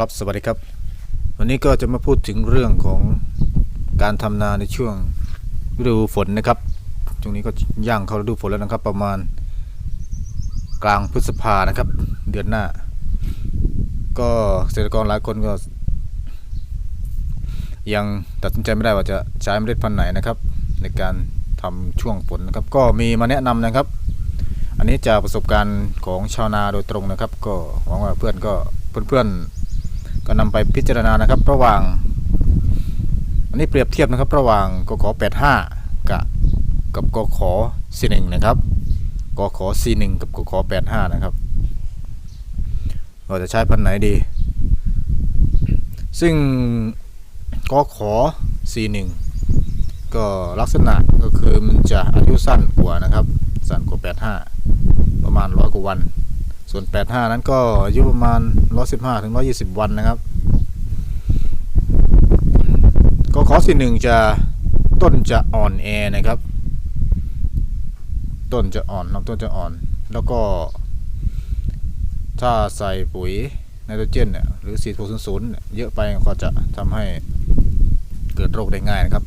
ครับสวัสดีครับ วันนี้ก็จะมาพูดถึงเรื่องของการทำนาในช่วงฤดูฝนนะครับช่วงนี้ก็ย่างเข้าฤดูฝนแล้วนะครับ ประมาณกลางพฤษภานะครับ เดือนหน้า ก็เกษตรกรหลายคนก็ ยังตัดสินใจไม่ได้ว่าจะใช้เมล็ดพันธุ์ไหนนะครับ ในการทำช่วงฝนนะครับ ก็มีมาแนะนำนะครับ อันนี้จากประสบการณ์ของชาวนาโดยตรงนะครับ ก็หวังว่าเพื่อนก็เพื่อนๆ ก็นำไปพิจารณานะครับ ระหว่าง อันนี้เปรียบเทียบนะครับ ระหว่างกข85กับกับกข41นะครับกข41กับกข85นะครับ เราจะใช้พันไหนดี ซึ่งกข41ก็ลักษณะก็คือมันจะอายุสั้นกว่านะครับ สั้นกว่า 85 ประมาณร้อยกว่าวัน ส่วน 85 นั้นก็อายุประมาณ 115ถึง120 วันนะครับ ก็ขอสี่หนึ่งจะต้นจะอ่อนแอนะครับ ต้นจะอ่อนลำต้นจะอ่อน แล้วก็ ถ้าใส่ปุ๋ยไนโตรเจนเนี่ยหรือ 4600เนี่ยเยอะไปก็จะทำให้เกิดโรคได้ง่ายนะครับ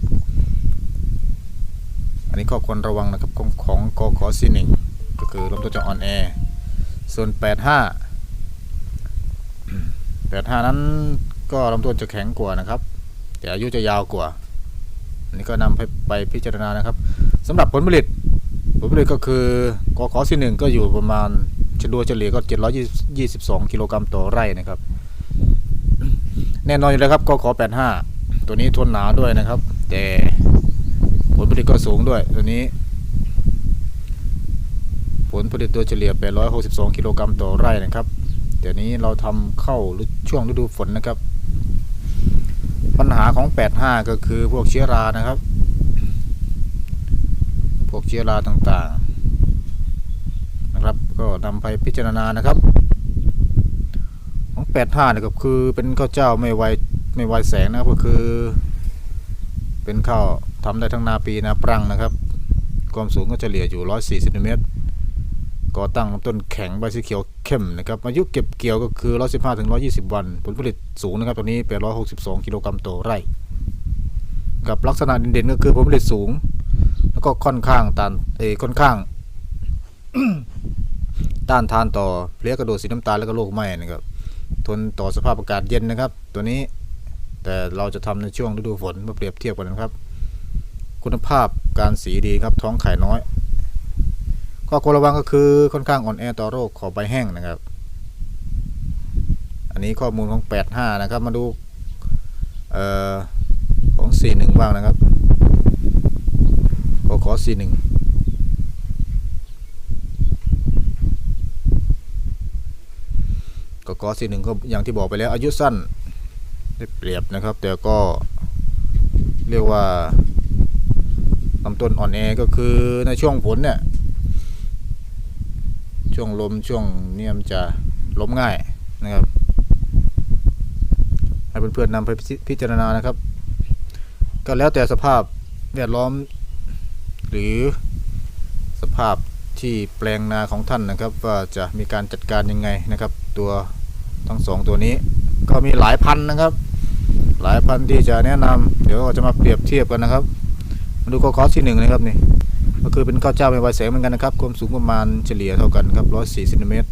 อันนี้ข้อควรระวังนะครับของของกขอสี่หนึ่งก็คือลำต้นจะอ่อนแอ ส่วน 85 85 นั้นก็ลำต้นจะแข็งกว่านะครับ แต่อายุจะยาวกว่า อันนี้ก็นำไปไปพิจารณานะครับสำหรับผลผลิต ผลผลิตก็คือกอขอสี่หนึ่งก็อยู่ประมาณเฉลี่ยเฉลี่ยก็ 722 กิโลกรัมต่อไร่นะครับ แน่นอนอยู่แล้วครับกอขอ85 ตัวนี้ทนหนาด้วยนะครับ แต่ผลผลิตก็สูงด้วยตัวนี้ ลผลิตโดยเฉลี่ย 862 กิโลกรัมต่อไร่นะครับ เดี๋ยวนี้เราทำเข้าช่วงฤดูฝนนะครับ ปัญหาของ 85 ก็คือพวกเชื้อรานะครับ พวกเชื้อราต่างๆนะครับ ก็นำไปพิจารณานะครับ ของ 85เนี่ยก็คือเป็นข้าวเจ้าไม่ไวไม่ไวแสงนะครับก็คือ เป็นข้าวทำได้ทั้งนาปีนาปรังนะครับความสูงก็เฉลี่ยอยู่ 140ซนติเมตร ก่อตั้งต้นแข็งใบสีเขียวเข้มนะครับอายุเก็บเกี่ยวก็คือ 115ถึง120 วัน ผลผลิตสูงนะครับตัวนี้ 862 กิโลกรัมต่อไร่กับลักษณะเด่นๆก็คือผลผลิตสูง แล้วก็ค่อนข้างต้านเอค่อนข้าง ต้านทานต่อเพลี้ยกระโดดสีน้ำตาลแล้วก็โรคไหม้นะครับทนต่อสภาพอากาศเย็นนะครับ ตัวนี้แต่เราจะทำในช่วงฤดูฝนมาเปรียบเทียบกันนะครับ คุณภาพการสีดีครับท้องไข่น้อย ข้อควรระวังก็คือค่อนข้างอ่อนแอต่อโรคขอบใบแห้งนะครับ อันนี้ข้อมูลของ 85 นะครับ มาดูเอ่อของ 41 บ้างนะครับก็ขอ 41ก็ขอ41ก็อย่างที่บอกไปแล้วอายุสั้นได้เปรียบนะครับ แต่ก็เรียกว่าลำต้นอ่อนแอก็คือในช่วงฝนเนี่ย ช่วงลมช่วงเนี่ยมันจะล้มง่ายนะครับ ให้เพื่อนๆนำไปพิจารณานะครับ ก็แล้วแต่สภาพแวดล้อม หรือสภาพที่แปลงนาของท่านนะครับ ว่าจะมีการจัดการยังไงนะครับ ตัวทั้งสองตัวนี้ ก็มีหลายพันนะครับ หลายพันที่จะแนะนำเดี๋ยวเราจะมาเปรียบเทียบกันนะครับ มาดูข้อคอสที่หนึ่งนะครับนี่ ก็คือเป็นข้าวเจ้าเป็นไวแสงเหมือนกันนะครับความสูงประมาณเฉลี่ยเท่ากันครับ104เซนติเมตร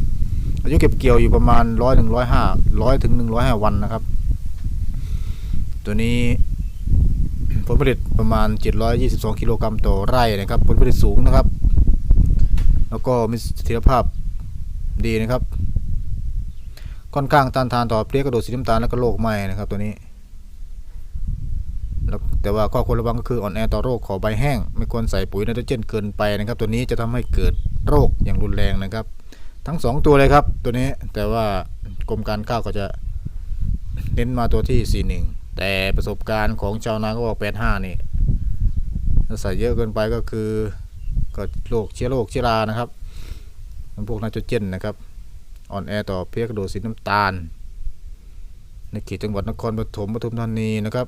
อายุเก็บเกี่ยวอยู่ประมาณ100ถึง105 100ถึง105วันนะครับ ตัวนี้ผลผลิตประมาณ 722 กิโลกรัมต่อไร่นะครับ ผลผลิตสูงนะครับ แล้วก็มีเสถียรภาพดีนะครับ ค่อนข้างต้านทานต่อเพลี้ยกระโดดสีน้ำตาลและก็โรคไหม้นะครับตัวนี้ แต่ว่าข้อควรระวังก็คืออ่อนแอต่อโรคขอใบแห้ง ไม่ควรใส่ปุ๋ยไนโตรเจนเกินไปนะครับ ตัวนี้จะทำให้เกิดโรคอย่างรุนแรงนะครับ ทั้งสองตัวเลยครับตัวนี้แต่ว่ากรมการข้าวก็จะเน้นมาตัวที่ 41 แต่ประสบการณ์ของชาวนาก็บอก85 นี่ถ้าใส่เยอะเกินไปก็คือก็โรคเชื้อโรคเชื้อรานะครับพวกไนโตรเจนนะครับอ่อนแอต่อเพียกระโดดสีน้ำตาล ในเขตจังหวัดนครปฐมปทุมธานีนะครับ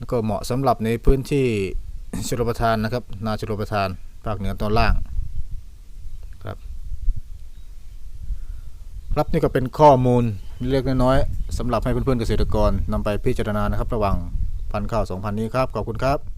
แล้วก็เหมาะสำหรับในพื้นที่ชลประทานนะครับ นาชลประทานภาคเหนือตอนล่างครับ ครับนี่ก็เป็นข้อมูลเล็กน้อยสำหรับให้เพื่อนๆเกษตรกรนำไปพิจารณานะครับ ระหว่างพันธุ์ข้าวสองพันนี้ครับ ขอบคุณครับ